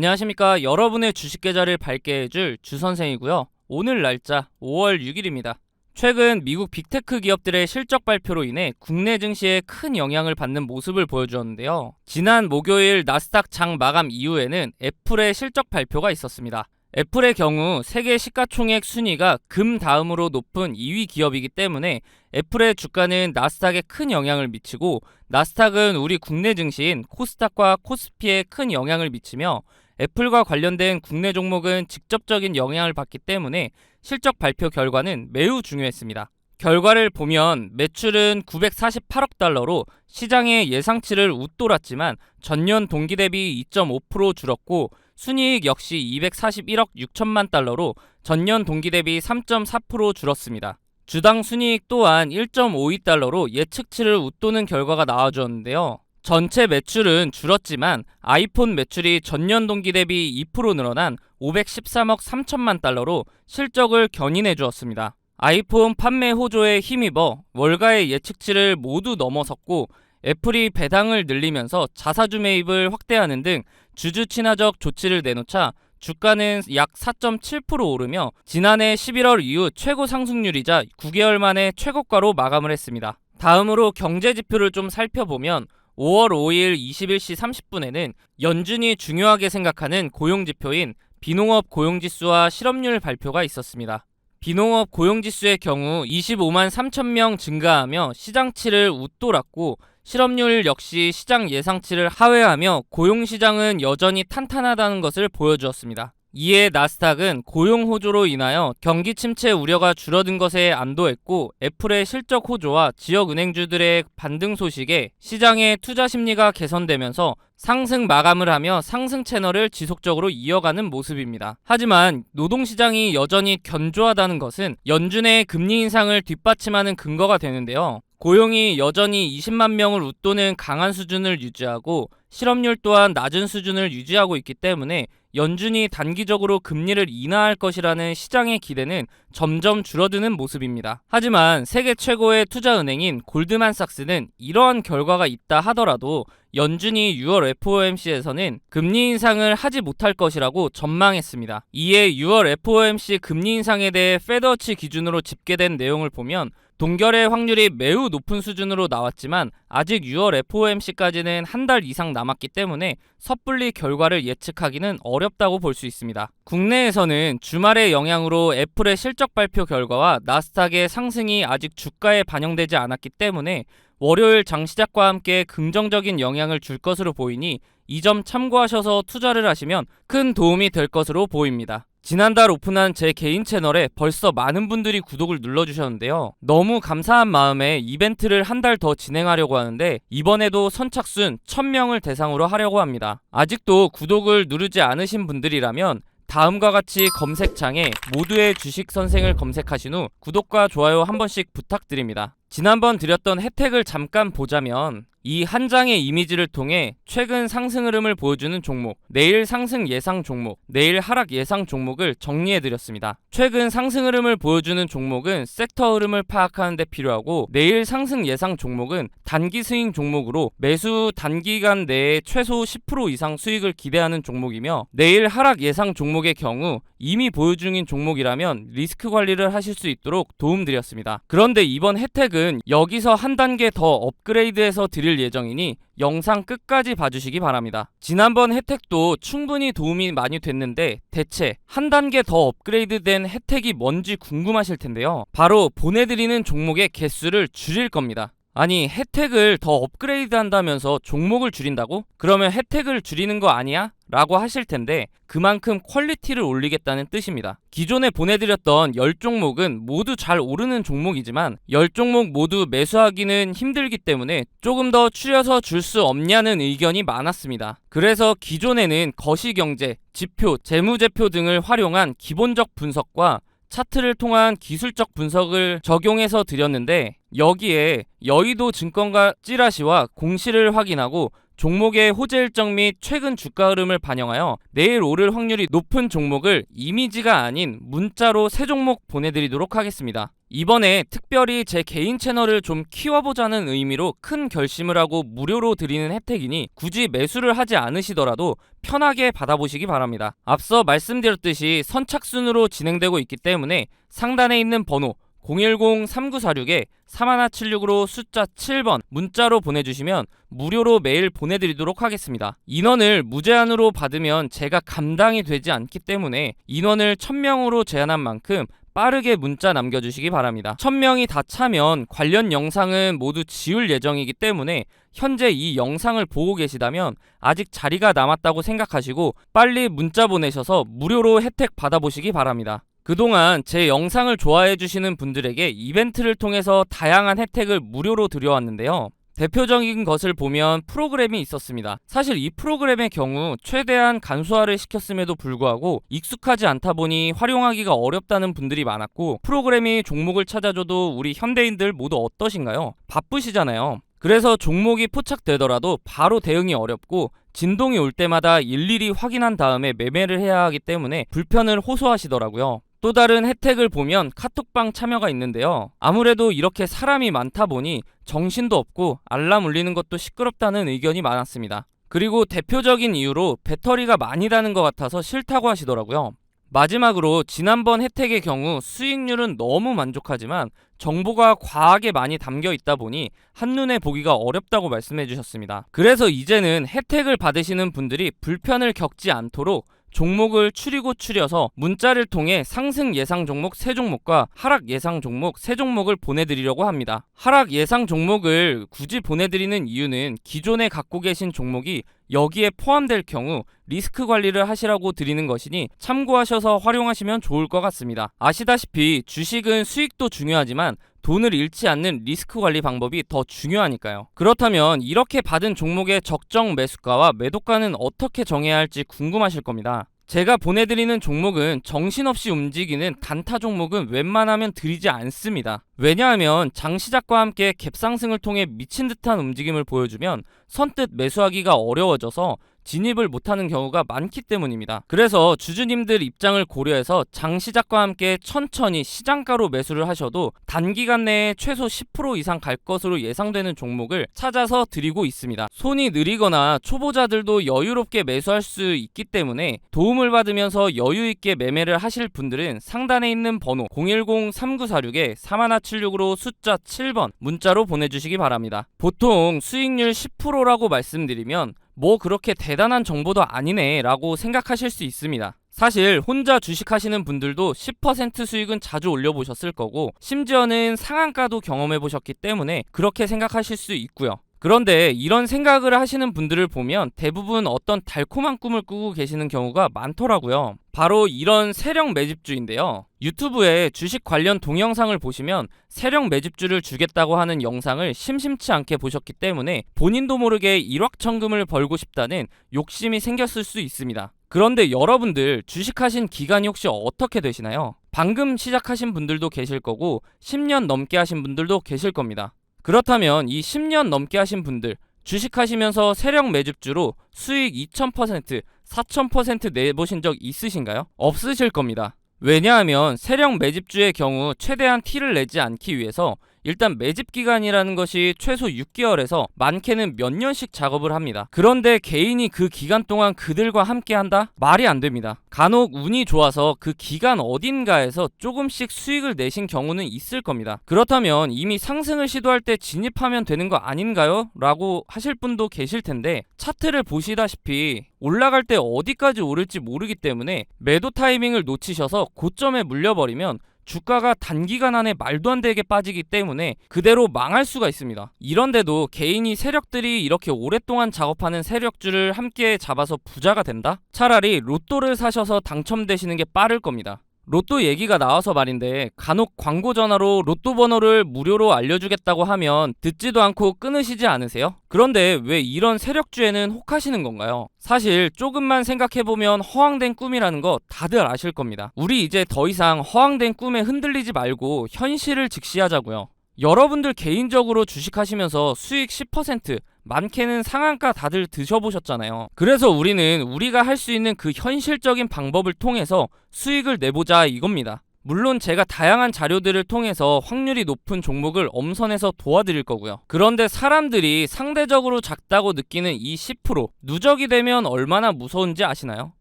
안녕하십니까. 여러분의 주식 계좌를 밝게 해줄 주선생이고요. 오늘 날짜 5월 6일입니다. 최근 미국 빅테크 기업들의 실적 발표로 인해 국내 증시에 큰 영향을 받는 모습을 보여주었는데요. 지난 목요일 나스닥 장 마감 이후에는 애플의 실적 발표가 있었습니다. 애플의 경우 세계 시가총액 순위가 금 다음으로 높은 2위 기업이기 때문에 애플의 주가는 나스닥에 큰 영향을 미치고 나스닥은 우리 국내 증시인 코스닥과 코스피에 큰 영향을 미치며 애플과 관련된 국내 종목은 직접적인 영향을 받기 때문에 실적 발표 결과는 매우 중요했습니다. 결과를 보면 매출은 948억 달러로 시장의 예상치를 웃돌았지만 전년 동기 대비 2.5% 줄었고 순이익 역시 241억 6천만 달러로 전년 동기 대비 3.4% 줄었습니다. 주당 순이익 또한 1.52달러로 예측치를 웃도는 결과가 나와주었는데요. 전체 매출은 줄었지만 아이폰 매출이 전년 동기 대비 2% 늘어난 513억 3천만 달러로 실적을 견인해 주었습니다. 아이폰 판매 호조에 힘입어 월가의 예측치를 모두 넘어섰고 애플이 배당을 늘리면서 자사주 매입을 확대하는 등 주주 친화적 조치를 내놓자 주가는 약 4.7% 오르며 지난해 11월 이후 최고 상승률이자 9개월 만에 최고가로 마감을 했습니다. 다음으로 경제 지표를 좀 살펴보면 5월 5일 21시 30분에는 연준이 중요하게 생각하는 고용 지표인 비농업 고용지수와 실업률 발표가 있었습니다. 비농업 고용지수의 경우 25만 3천 명 증가하며 시장치를 웃돌았고 실업률 역시 시장 예상치를 하회하며 고용시장은 여전히 탄탄하다는 것을 보여주었습니다. 이에 나스닥은 고용 호조로 인하여 경기 침체 우려가 줄어든 것에 안도했고 애플의 실적 호조와 지역 은행주들의 반등 소식에 시장의 투자 심리가 개선되면서 상승 마감을 하며 상승 채널을 지속적으로 이어가는 모습입니다. 하지만 노동시장이 여전히 견조하다는 것은 연준의 금리 인상을 뒷받침하는 근거가 되는데요. 고용이 여전히 20만 명을 웃도는 강한 수준을 유지하고 실업률 또한 낮은 수준을 유지하고 있기 때문에 연준이 단기적으로 금리를 인하할 것이라는 시장의 기대는 점점 줄어드는 모습입니다. 하지만 세계 최고의 투자은행인 골드만삭스는 이러한 결과가 있다 하더라도 연준이 6월 FOMC에서는 금리 인상을 하지 못할 것이라고 전망했습니다. 이에 6월 FOMC 금리 인상에 대해 페더치 기준으로 집계된 내용을 보면 동결의 확률이 매우 높은 수준으로 나왔지만 아직 6월 FOMC까지는 한 달 이상 남았기 때문에 섣불리 결과를 예측하기는 어렵다고 볼 수 있습니다. 국내에서는 주말의 영향으로 애플의 실적 발표 결과와 나스닥의 상승이 아직 주가에 반영되지 않았기 때문에 월요일 장 시작과 함께 긍정적인 영향을 줄 것으로 보이니 이 점 참고하셔서 투자를 하시면 큰 도움이 될 것으로 보입니다. 지난달 오픈한 제 개인 채널에 벌써 많은 분들이 구독을 눌러주셨는데요. 너무 감사한 마음에 이벤트를 한 달 더 진행하려고 하는데 이번에도 선착순 1000명을 대상으로 하려고 합니다. 아직도 구독을 누르지 않으신 분들이라면 다음과 같이 검색창에 모두의 주식 선생을 검색하신 후 구독과 좋아요 한 번씩 부탁드립니다. 지난번 드렸던 혜택을 잠깐 보자면 이 한 장의 이미지를 통해 최근 상승 흐름을 보여주는 종목, 내일 상승 예상 종목, 내일 하락 예상 종목을 정리해 드렸습니다. 최근 상승 흐름을 보여주는 종목은 섹터 흐름을 파악하는 데 필요하고 내일 상승 예상 종목은 단기 스윙 종목으로 매수 단기간 내에 최소 10% 이상 수익을 기대하는 종목이며 내일 하락 예상 종목의 경우 이미 보유 중인 종목이라면 리스크 관리를 하실 수 있도록 도움드렸습니다. 그런데 이번 혜택은 여기서 한 단계 더 업그레이드해서 드릴 예정이니 영상 끝까지 봐주시기 바랍니다. 지난번 혜택도 충분히 도움이 많이 됐는데 대체 한 단계 더 업그레이드 된 혜택이 뭔지 궁금하실 텐데요. 바로 보내드리는 종목의 개수를 줄일 겁니다. 아니 혜택을 더 업그레이드 한다면서 종목을 줄인다고? 그러면 혜택을 줄이는 거 아니야? 라고 하실 텐데 그만큼 퀄리티를 올리겠다는 뜻입니다. 기존에 보내드렸던 10종목은 모두 잘 오르는 종목이지만 10종목 모두 매수하기는 힘들기 때문에 조금 더 추려서 줄 수 없냐는 의견이 많았습니다. 그래서 기존에는 거시경제, 지표, 재무제표 등을 활용한 기본적 분석과 차트를 통한 기술적 분석을 적용해서 드렸는데 여기에 여의도 증권가 찌라시와 공시를 확인하고 종목의 호재 일정 및 최근 주가 흐름을 반영하여 내일 오를 확률이 높은 종목을 이미지가 아닌 문자로 세 종목 보내드리도록 하겠습니다. 이번에 특별히 제 개인 채널을 좀 키워보자는 의미로 큰 결심을 하고 무료로 드리는 혜택이니 굳이 매수를 하지 않으시더라도 편하게 받아보시기 바랍니다. 앞서 말씀드렸듯이 선착순으로 진행되고 있기 때문에 상단에 있는 번호 010-3946에 3176으로 숫자 7번 문자로 보내주시면 무료로 메일 보내드리도록 하겠습니다. 인원을 무제한으로 받으면 제가 감당이 되지 않기 때문에 인원을 1000명으로 제한한 만큼 빠르게 문자 남겨주시기 바랍니다. 1000명이 다 차면 관련 영상은 모두 지울 예정이기 때문에 현재 이 영상을 보고 계시다면 아직 자리가 남았다고 생각하시고 빨리 문자 보내셔서 무료로 혜택 받아보시기 바랍니다. 그동안 제 영상을 좋아해 주시는 분들에게 이벤트를 통해서 다양한 혜택을 무료로 드려왔는데요. 대표적인 것을 보면 프로그램이 있었습니다. 사실 이 프로그램의 경우 최대한 간소화를 시켰음에도 불구하고 익숙하지 않다 보니 활용하기가 어렵다는 분들이 많았고 프로그램이 종목을 찾아줘도 우리 현대인들 모두 어떠신가요? 바쁘시잖아요. 그래서 종목이 포착되더라도 바로 대응이 어렵고 진동이 올 때마다 일일이 확인한 다음에 매매를 해야 하기 때문에 불편을 호소하시더라고요. 또 다른 혜택을 보면 카톡방 참여가 있는데요. 아무래도 이렇게 사람이 많다 보니 정신도 없고 알람 울리는 것도 시끄럽다는 의견이 많았습니다. 그리고 대표적인 이유로 배터리가 많이 다는 것 같아서 싫다고 하시더라고요. 마지막으로 지난번 혜택의 경우 수익률은 너무 만족하지만 정보가 과하게 많이 담겨 있다 보니 한눈에 보기가 어렵다고 말씀해 주셨습니다. 그래서 이제는 혜택을 받으시는 분들이 불편을 겪지 않도록 종목을 추리고 추려서 문자를 통해 상승 예상 종목 3종목과 하락 예상 종목 3종목을 보내드리려고 합니다. 하락 예상 종목을 굳이 보내드리는 이유는 기존에 갖고 계신 종목이 여기에 포함될 경우 리스크 관리를 하시라고 드리는 것이니 참고하셔서 활용하시면 좋을 것 같습니다. 아시다시피 주식은 수익도 중요하지만 돈을 잃지 않는 리스크 관리 방법이 더 중요하니까요. 그렇다면 이렇게 받은 종목의 적정 매수가와 매도가는 어떻게 정해야 할지 궁금하실 겁니다. 제가 보내드리는 종목은 정신없이 움직이는 단타 종목은 웬만하면 드리지 않습니다. 왜냐하면 장 시작과 함께 갭상승을 통해 미친 듯한 움직임을 보여주면 선뜻 매수하기가 어려워져서 진입을 못하는 경우가 많기 때문입니다. 그래서 주주님들 입장을 고려해서 장 시작과 함께 천천히 시장가로 매수를 하셔도 단기간 내에 최소 10% 이상 갈 것으로 예상되는 종목을 찾아서 드리고 있습니다. 손이 느리거나 초보자들도 여유롭게 매수할 수 있기 때문에 도움을 받으면서 여유 있게 매매를 하실 분들은 상단에 있는 번호 010-3946에 3176으로 숫자 7번 문자로 보내주시기 바랍니다. 보통 수익률 10%라고 말씀드리면 뭐 그렇게 대단한 정보도 아니네 라고 생각하실 수 있습니다. 사실 혼자 주식하시는 분들도 10% 수익은 자주 올려보셨을 거고 심지어는 상한가도 경험해 보셨기 때문에 그렇게 생각하실 수 있고요. 그런데 이런 생각을 하시는 분들을 보면 대부분 어떤 달콤한 꿈을 꾸고 계시는 경우가 많더라고요. 바로 이런 세력 매집주인데요. 유튜브에 주식 관련 동영상을 보시면 세력 매집주를 주겠다고 하는 영상을 심심치 않게 보셨기 때문에 본인도 모르게 일확천금을 벌고 싶다는 욕심이 생겼을 수 있습니다. 그런데 여러분들 주식하신 기간이 혹시 어떻게 되시나요? 방금 시작하신 분들도 계실 거고 10년 넘게 하신 분들도 계실 겁니다. 그렇다면 이 10년 넘게 하신 분들 주식하시면서 세력 매집주로 수익 2000%, 4000% 내보신 적 있으신가요? 없으실 겁니다. 왜냐하면 세력 매집주의 경우 최대한 티를 내지 않기 위해서 일단 매집 기간이라는 것이 최소 6개월에서 많게는 몇 년씩 작업을 합니다. 그런데 개인이 그 기간 동안 그들과 함께 한다? 말이 안 됩니다. 간혹 운이 좋아서 그 기간 어딘가에서 조금씩 수익을 내신 경우는 있을 겁니다. 그렇다면 이미 상승을 시도할 때 진입하면 되는 거 아닌가요? 라고 하실 분도 계실 텐데 차트를 보시다시피 올라갈 때 어디까지 오를지 모르기 때문에 매도 타이밍을 놓치셔서 고점에 물려버리면 주가가 단기간 안에 말도 안 되게 빠지기 때문에 그대로 망할 수가 있습니다. 이런데도 개인이 세력들이 이렇게 오랫동안 작업하는 세력주를 함께 잡아서 부자가 된다? 차라리 로또를 사셔서 당첨되시는 게 빠를 겁니다. 로또 얘기가 나와서 말인데 간혹 광고 전화로 로또 번호를 무료로 알려주겠다고 하면 듣지도 않고 끊으시지 않으세요? 그런데 왜 이런 세력주에는 혹하시는 건가요? 사실 조금만 생각해보면 허황된 꿈이라는 거 다들 아실 겁니다. 우리 이제 더 이상 허황된 꿈에 흔들리지 말고 현실을 직시하자고요. 여러분들 개인적으로 주식하시면서 수익 10% 많게는 상한가 다들 드셔보셨잖아요. 그래서 우리는 우리가 할 수 있는 그 현실적인 방법을 통해서 수익을 내보자 이겁니다. 물론 제가 다양한 자료들을 통해서 확률이 높은 종목을 엄선해서 도와드릴 거고요. 그런데 사람들이 상대적으로 작다고 느끼는 이 10% 누적이 되면 얼마나 무서운지 아시나요?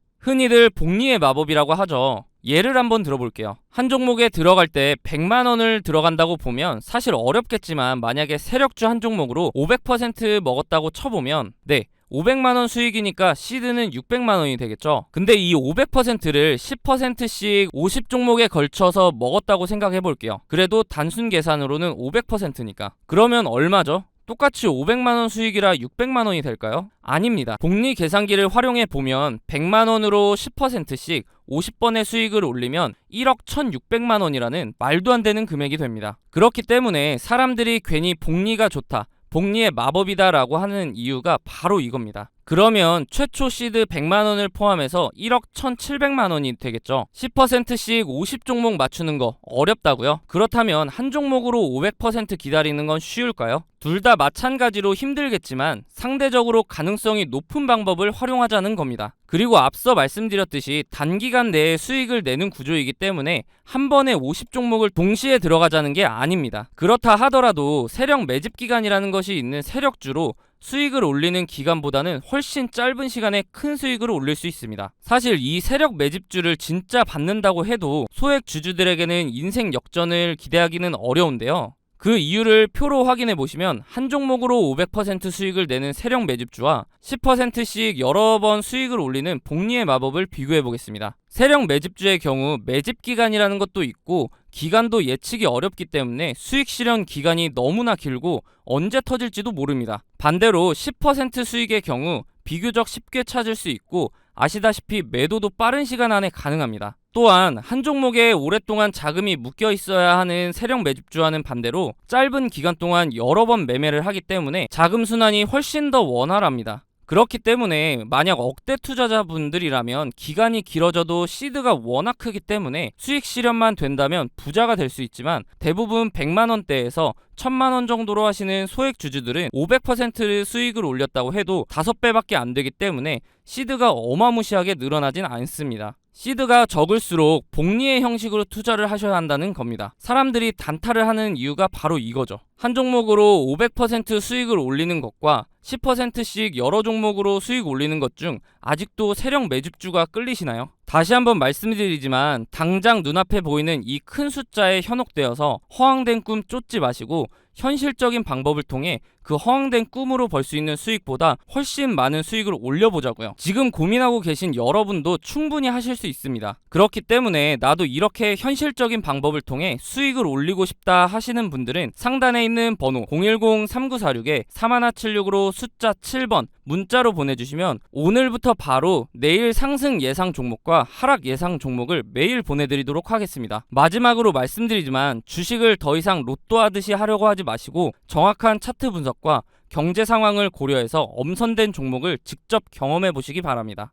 흔히들 복리의 마법이라고 하죠. 예를 한번 들어볼게요. 한 종목에 들어갈 때 100만 원을 들어간다고 보면 사실 어렵겠지만 만약에 세력주 한 종목으로 500% 먹었다고 쳐보면 네. 500만 원 수익이니까 시드는 600만 원이 되겠죠. 근데 이 500%를 10%씩 50종목에 걸쳐서 먹었다고 생각해 볼게요. 그래도 단순 계산으로는 500%니까. 그러면 얼마죠? 똑같이 500만 원 수익이라 600만 원이 될까요? 아닙니다. 복리 계산기를 활용해 보면 100만 원으로 10%씩 50번의 수익을 올리면 1억 1,600만 원이라는 말도 안 되는 금액이 됩니다. 그렇기 때문에 사람들이 괜히 복리가 좋다. 복리의 마법이다라고 하는 이유가 바로 이겁니다. 그러면 최초 시드 100만 원을 포함해서 1억 1,700만 원이 되겠죠. 10%씩 50종목 맞추는 거 어렵다고요? 그렇다면 한 종목으로 500% 기다리는 건 쉬울까요? 둘 다 마찬가지로 힘들겠지만 상대적으로 가능성이 높은 방법을 활용하자는 겁니다. 그리고 앞서 말씀드렸듯이 단기간 내에 수익을 내는 구조이기 때문에 한 번에 50종목을 동시에 들어가자는 게 아닙니다. 그렇다 하더라도 세력 매집 기간이라는 것이 있는 세력주로 수익을 올리는 기간보다는 훨씬 짧은 시간에 큰 수익을 올릴 수 있습니다. 사실 이 세력 매집주를 진짜 받는다고 해도 소액 주주들에게는 인생 역전을 기대하기는 어려운데요. 그 이유를 표로 확인해 보시면 한 종목으로 500% 수익을 내는 세력 매집주와 10%씩 여러 번 수익을 올리는 복리의 마법을 비교해 보겠습니다. 세력 매집주의 경우 매집 기간이라는 것도 있고 기간도 예측이 어렵기 때문에 수익 실현 기간이 너무나 길고 언제 터질지도 모릅니다. 반대로 10% 수익의 경우 비교적 쉽게 찾을 수 있고 아시다시피 매도도 빠른 시간 안에 가능합니다. 또한 한 종목에 오랫동안 자금이 묶여 있어야 하는 세력 매집주와는 반대로 짧은 기간 동안 여러 번 매매를 하기 때문에 자금 순환이 훨씬 더 원활합니다. 그렇기 때문에 만약 억대 투자자분들이라면 기간이 길어져도 시드가 워낙 크기 때문에 수익 실현만 된다면 부자가 될 수 있지만 대부분 100만 원대에서 1000만 원 정도로 하시는 소액 주주들은 500% 수익을 올렸다고 해도 5배밖에 안 되기 때문에 시드가 어마무시하게 늘어나진 않습니다. 시드가 적을수록 복리의 형식으로 투자를 하셔야 한다는 겁니다. 사람들이 단타를 하는 이유가 바로 이거죠. 한 종목으로 500% 수익을 올리는 것과 10%씩 여러 종목으로 수익 올리는 것 중 아직도 세력 매집주가 끌리시나요? 다시 한번 말씀드리지만 당장 눈앞에 보이는 이 큰 숫자에 현혹되어서 허황된 꿈 쫓지 마시고 현실적인 방법을 통해 그 허황된 꿈으로 벌 수 있는 수익보다 훨씬 많은 수익을 올려보자고요. 지금 고민하고 계신 여러분도 충분히 하실 수 있습니다. 그렇기 때문에 나도 이렇게 현실적인 방법을 통해 수익을 올리고 싶다 하시는 분들은 상단에 있는 번호 010-3946에 3176으로 숫자 7번 문자로 보내주시면 오늘부터 바로 내일 상승 예상 하락 예상 종목을 매일 보내드리도록 하겠습니다. 마지막으로 말씀드리지만 주식을 더 이상 로또 하듯이 하려고 하지 마시고 정확한 차트 분석과 경제 상황을 고려해서 엄선된 종목을 직접 경험해 보시기 바랍니다.